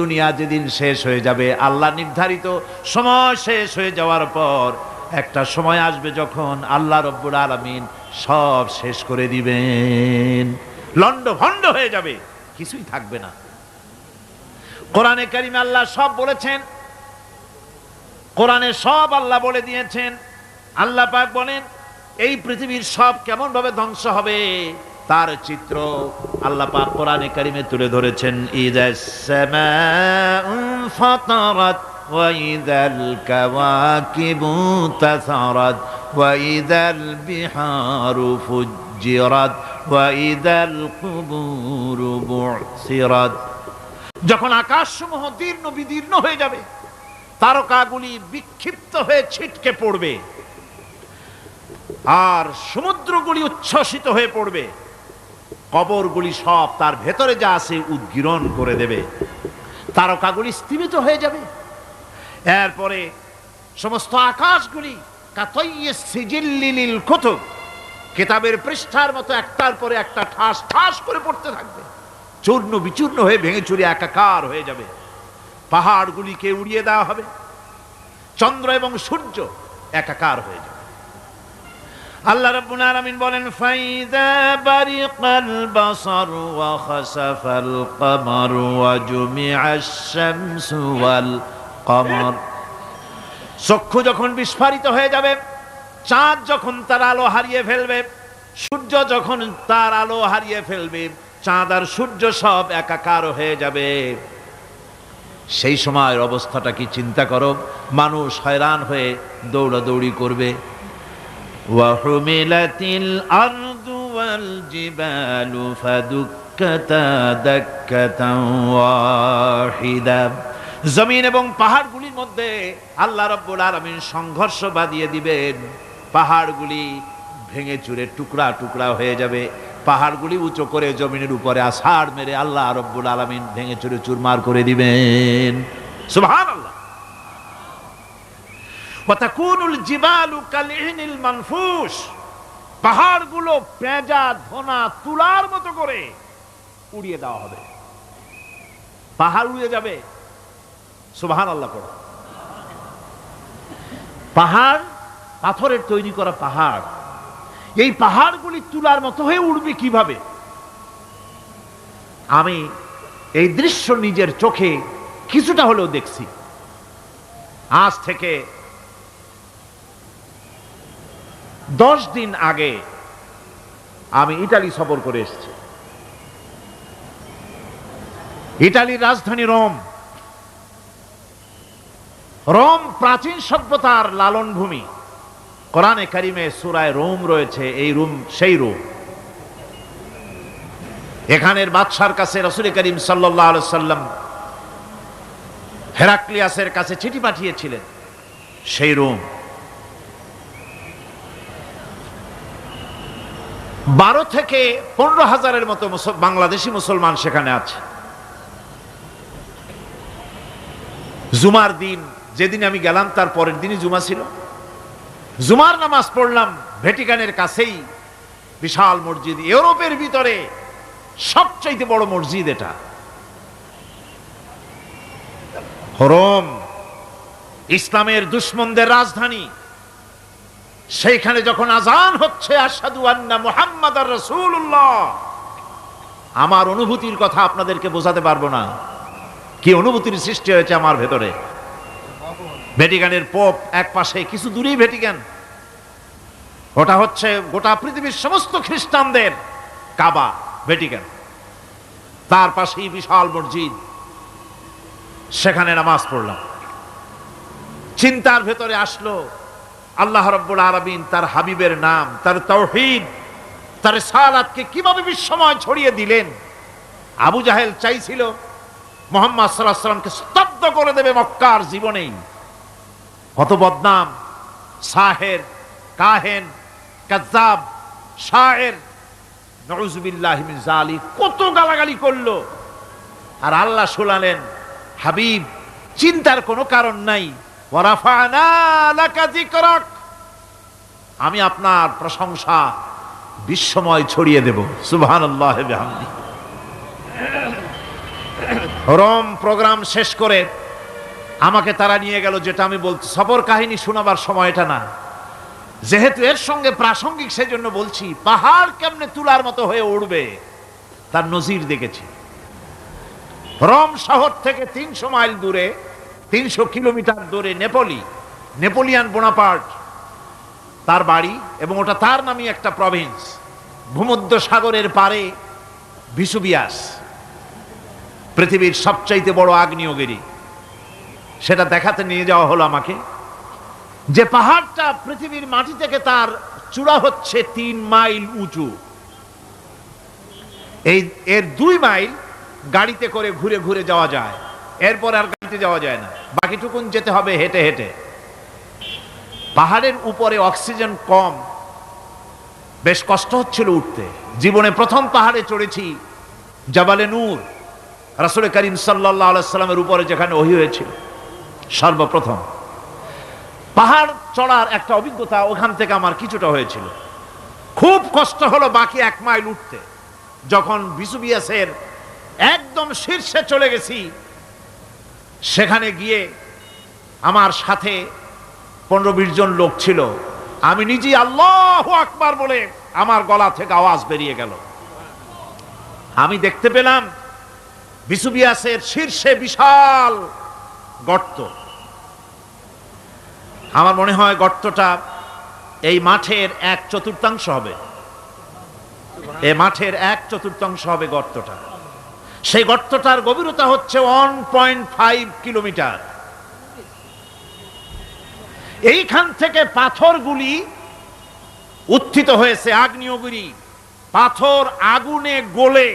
দুনিয়া যেদিন শেষ হয়ে যাবে, আল্লাহ নির্ধারিত সময় শেষ হয়ে যাওয়ার পর একটা সময় আসবে যখন আল্লাহ রব্বুল আলমিন সব শেষ করে দিবেন। লন্ড ভন্ড হয়ে যাবে, কিছুই থাকবে না। কোরআনে কারিমে আল্লাহ সব বলেছেন, কোরআনে সব আল্লাহ বলে দিয়েছেন। আল্লাহ পাক বলেন, এই পৃথিবীর সব কেমন ভাবে ধ্বংস হবে? তার চিত্র আল্লাহ পাক কোরআনে কারিমে তুলে ধরেছেন ইদাস সামাউ ফাতারাত وإذا الكواكب انتثرت وإذا البحار فجرت وإذا القبور بعثرت যখন আকাশসমূহ দীর্ণ বিদীর্ণ হয়ে যাবে তারকাগুলি বিক্ষিপ্ত হয়ে ছিটকে পড়বে আর সমুদ্রগুলি উচ্ছ্বসিত হয়ে পড়বে কবরগুলি সব তার ভেতরে যা আছে উদ্গীরণ করে দেবে। তারকাগুলি স্থিমিত হয়ে যাবে। এরপরে সমস্ত আকাশগুলি কেতাবের পৃষ্ঠার মতো একটার পরে একটা ঠাস ঠাস করে পড়তে থাকবে। চূর্ণ বিচূর্ণ হয়ে ভেঙে চুরে একাকার হয়ে যাবে। পাহাড়গুলিকে উড়িয়ে দেওয়া হবে। চন্দ্র এবং সূর্য একাকার হয়ে যাবে। আল্লাহ রাব্বুল আলামিন বলেন ফাইদা বারিকাল বাসার ওয়া খাসাফাল কমার ওয়া জুমিআশ শামসু ওয়াল কমর। চক্ষু যখন বিস্ফারিত হয়ে যাবে, চাঁদ যখন তার আলো হারিয়ে ফেলবে, সূর্য যখন তার আলো হারিয়ে ফেলবে, চাঁদ আর সূর্য সব একাকার হয়ে যাবে। সেই সময় অবস্থাটা কি চিন্তা করো? মানুষ হয়রান হয়ে দৌড়াদৌড়ি করবে। وحملت الأرض والجبال فدكتا دكة واحدة জমিন এবং পাহাড়গুলির মধ্যে আল্লাহ রব্বুল আলমিন সংঘর্ষ বাঁধিয়ে দিবেন পাহাড়গুলি ভেঙে চুরে টুকরা টুকরা হয়ে যাবে পাহাড়গুলি উঁচু করে জমিনের উপরে আষাঢ় মেরে আল্লাহ রব্বুল আলমিন ভেঙে চুরে চুরমার করে দিবেন সুবহান আল্লাহ পাহাড়গুলো পেঁজা, ধনা, তুলার মতো করে উড়িয়ে দেওয়া হবে। পাহাড় উড়িয়ে যাবে। সুবহান আল্লাহ পাহাড়, পাথরের তৈরি করা পাহাড়। এই পাহাড়গুলি তুলার মতো হয়ে উড়বে কীভাবে? আমি এই দৃশ্য নিজের চোখে কিছুটা হলেও দেখছি। আজ থেকে দশ দিন আগে আমি ইটালি সফর করে এসেছি। ইটালির রাজধানী রোম। রোম প্রাচীন সভ্যতার লালন ভূমি। কোরআনে কারিমে সুরায় রোম রয়েছে, এই রুম, সেই রোম। এখানের বাদশার কাছে রসুল করিম সাল্লাহ সাল্লাম হেরাক্লিয়াসের কাছে চিঠি পাঠিয়েছিলেন, সেই রোম। বারো থেকে পনেরো হাজারের মতো বাংলাদেশি মুসলমান সেখানে আছে। জুমার দিন, যেদিন আমি গেলাম, তার পরের দিনই জুমা ছিল। জুমার নামাজ পড়লাম ভেটিকানের কাছেই, বিশাল মসজিদ। ইউরোপের ভিতরে সবচাইতে বড় মসজিদ এটা। হরম, ইসলামের দুশ্মনদের রাজধানী। সেইখানে যখন আজান হচ্ছে আমার অনুভূতির কথা আপনাদেরকে বোঝাতে পারব না। কি অনুভূতির সৃষ্টি হয়েছে আমার ভেতরে? ভেটিকানের পোপ এক পাশে, কিছু দূরেই ভেটিকান। ওটা হচ্ছে গোটা পৃথিবীর সমস্ত খ্রিস্টানদের কাবা, ভেটিকান। তার পাশেই বিশাল মসজিদ। সেখানে নামাজ পড়লাম। চিন্তার ভেতরে আসলো আল্লাহ রব্বুল আরবিন তার হাবিবের নাম, তার তৌহিদ তার সালাতকে কীভাবে বিশ্বময় ছড়িয়ে দিলেন? আবু জাহেল চাইছিল মোহাম্মদ সাল্লাহ সাল্লামকে স্তব্ধ করে দেবে মক্কার জীবনেই। কত বদনাম, সাহের, কাহেন কাজাব শায়ের। নজুবিল্লাহ জালি কত গালাগালি করল। আর আল্লাহ শোনালেন, হাবিব, চিন্তার কোনো কারণ নাই। আমি আপনার প্রশংসা বিশ্বময় ছড়িয়ে দেব। সুবহান রম প্রোগ্রাম শেষ করে আমাকে তারা নিয়ে গেল, যেটা আমি বলছি, সফর কাহিনী শোনাবার সময় এটা না। যেহেতু এর সঙ্গে প্রাসঙ্গিক সেই জন্য বলছি, পাহাড় কেমনে তুলার মতো হয়ে উঠবে তার নজির দেখেছি। রম শহর থেকে তিনশো মাইল দূরে তিনশো কিলোমিটার দূরে নেপোলি, নেপোলিয়ান বোনাপার্ট, তার বাড়ি এবং ওটা তার নামই একটা প্রভিন্স ভূমধ্য সাগরের পারে ভিসুবিয়াস, পৃথিবীর সবচাইতে বড় আগ্নেয়গিরি। সেটা দেখাতে নিয়ে যাওয়া হলো আমাকে। যে পাহাড়টা পৃথিবীর মাটি থেকে তার চূড়া হচ্ছে তিন মাইল উঁচু। এই, এর দুই মাইল গাড়িতে করে ঘুরে ঘুরে যাওয়া যায়। এরপর আর গাড়িতে যাওয়া যায় না। বাকিটুকুন যেতে হবে হেঁটে হেঁটে। পাহাড়ের উপরে অক্সিজেন কম, বেশ কষ্ট হচ্ছিল উঠতে। জীবনে প্রথম পাহাড়ে চড়েছি জাবালে নূর, রাসুল করিম সাল্লাহ সাল্লামের উপরে যেখানে ওহি হয়েছিল, সর্বপ্রথম। পাহাড় চড়ার একটা অভিজ্ঞতা ওখান থেকে আমার কিছুটা হয়েছিল। খুব কষ্ট হলো বাকি এক মাইল উঠতে, যখন বিসুবিয়াসের একদম শীর্ষে চলে গেছি সেখানে গিয়ে আমার সাথে পনেরো বিশ জন লোক ছিল। আমি নিজেই আল্লাহ আকবার বলে আমার গলা থেকে আওয়াজ বেরিয়ে গেল। আমি দেখতে পেলাম বিসুবিয়াসের শীর্ষে বিশাল গর্ত। আমার মনে হয় গর্তটা এই মাঠের এক চতুর্থাংশ হবে। এ মাঠের এক চতুর্থাংশ হবে গর্তটা। সেই গর্তটার গভীরতা হচ্ছে ওয়ান পয়েন্ট ফাইভ কিলোমিটার এইখান থেকে পাথরগুলি উত্থিত হয়েছে আগ্নেয়গিরি। পাথর আগুনে গলে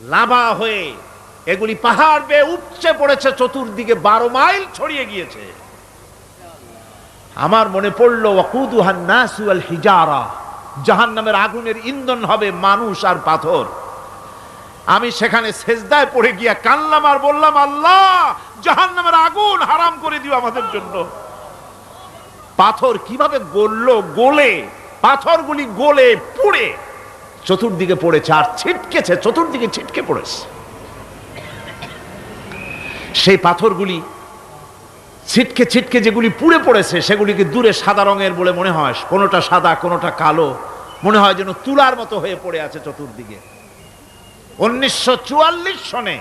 লাভা হয়ে এগুলি পাহাড় বেয়ে উপচে পড়েছে, চতুর্দিকে বারো মাইল ছড়িয়ে গিয়েছে। আমার মনে পড়ল আল হিজারা জাহান নামের আগুনের ইন্ধন হবে মানুষ আর পাথর। আমি সেখানে সেজদায় পড়ে গিয়া কানলাম আর বললাম, আল্লাহ জাহান নামের আগুন হারাম করে দিও আমাদের জন্য। পাথর কীভাবে গললো গোলে, পাথরগুলি গোলে পুড়ে, চতুর্দিকে পড়েছে আর ছিটকেছে, চতুর্দিকে ছিটকে পড়েছে। সেই পাথরগুলি ছিটকে ছিটকে যেগুলি পুড়ে পড়েছে, সেগুলিকে দূরে সাদা রঙের বলে মনে হয়। কোনোটা সাদা, কোনোটা কালো। মনে হয় যেন তুলার মতো হয়ে পড়ে আছে চতুর্দিকে। উনিশশো চুয়াল্লিশ সনে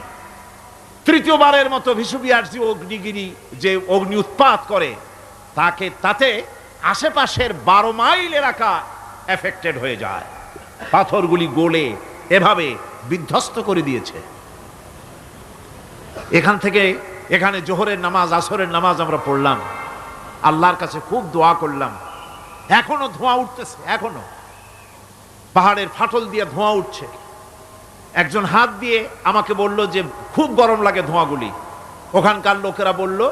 তৃতীয়বারের মতো ভিসুবিয়ার যে অগ্নিগিরি, যে অগ্নি উৎপাত করে, তাকে, তাতে আশেপাশের বারো মাইল এলাকা এফেক্টেড হয়ে যায়। পাথরগুলি গোলে এভাবে বিধ্বস্ত করে দিয়েছে। এখান থেকে, এখানে জোহরের নামাজ, আসরের নামাজ আমরা পড়লাম। আল্লাহর কাছে খুব দোয়া করলাম। এখনও ধোঁয়া উঠতেছে, এখনও। পাহাড়ের ফাটল দিয়ে ধোঁয়া উঠছে। একজন হাত দিয়ে আমাকে বলল যে, খুব গরম লাগে ধোঁয়াগুলি। ওখানকার লোকেরা বলল,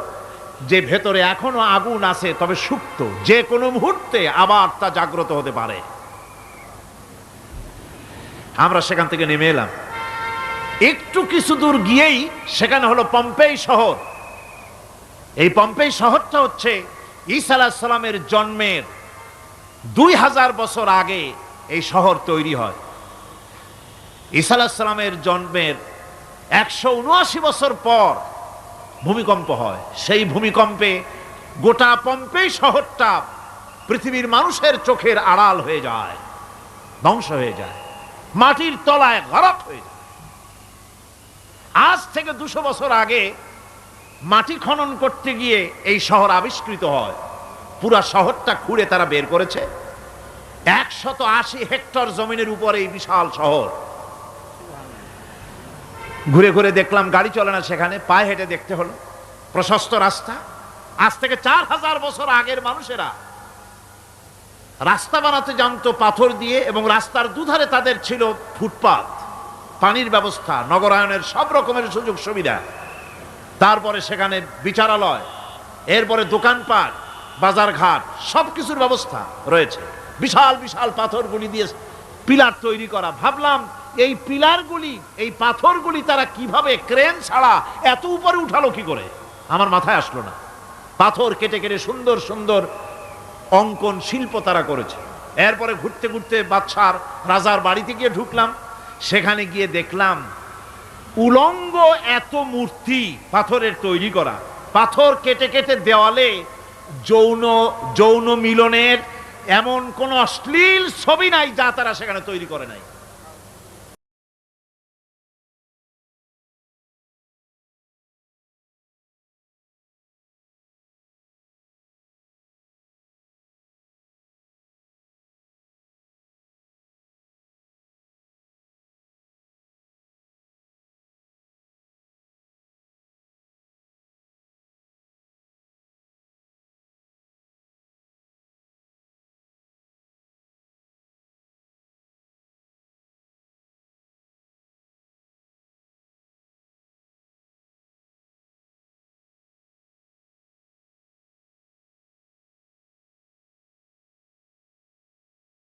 যে ভেতরে এখনও আগুন আছে, তবে সুপ্ত। যে কোনো মুহূর্তে আবার তা জাগ্রত হতে পারে। আমরা সেখান থেকে নেমে এলাম। একটু কিছু দূর গিয়েই সেখানে হলো পম্পেই শহর। এই পম্পেই শহরটা হচ্ছে ঈসা আলাহিসাল্লামের জন্মের দুই হাজার বছর আগে এই শহর তৈরি হয়। ঈসা জন্মের একশো উনআশি বছর পর ভূমিকম্প হয়। সেই ভূমিকম্পে গোটা পম্পেই শহরটা পৃথিবীর মানুষের চোখের আড়াল হয়ে যায়, ধ্বংস হয়ে যায়, মাটির তলায় গরক হয়ে যায়। আজ থেকে দুশো বছর আগে মাটি খনন করতে গিয়ে এই শহর আবিষ্কৃত হয়। পুরা শহরটা খুঁড়ে তারা বের করেছে। একশত আশি হেক্টর জমিনের উপরে এই বিশাল শহর। ঘুরে ঘুরে দেখলাম গাড়ি চলে না সেখানে, পায়ে হেঁটে দেখতে হলো। প্রশস্ত রাস্তা। আজ থেকে চার হাজার বছর আগের মানুষেরা রাস্তা বানাতে জানতো, পাথর দিয়ে, এবং রাস্তার দুধারে তাদের ছিল ফুটপাত, পানির ব্যবস্থা, নগরায়নের সব রকমের সুযোগ সুবিধা। তারপরে সেখানে বিচারালয়, এরপরে দোকানপাট, বাজারঘাট সব কিছুর ব্যবস্থা রয়েছে। বিশাল বিশাল পাথরগুলি দিয়ে পিলার তৈরি করা। ভাবলাম এই পিলারগুলি, এই পাথরগুলি তারা কীভাবে ক্রেন ছাড়া এত উপরে উঠালো কি করে? আমার মাথায় আসলো না। পাথর কেটে কেটে সুন্দর সুন্দর অঙ্কন শিল্প তারা করেছে। এরপরে ঘুরতে ঘুরতে বাদশার রাজার বাড়িতে গিয়ে ঢুকলাম। সেখানে গিয়ে দেখলাম, উলঙ্গ এত মূর্তি পাথরের তৈরি করা। পাথর কেটে কেটে দেওয়ালে যৌন যৌন মিলনের এমন কোন অশ্লীল ছবি নাই যা তারা সেখানে তৈরি করে নাই।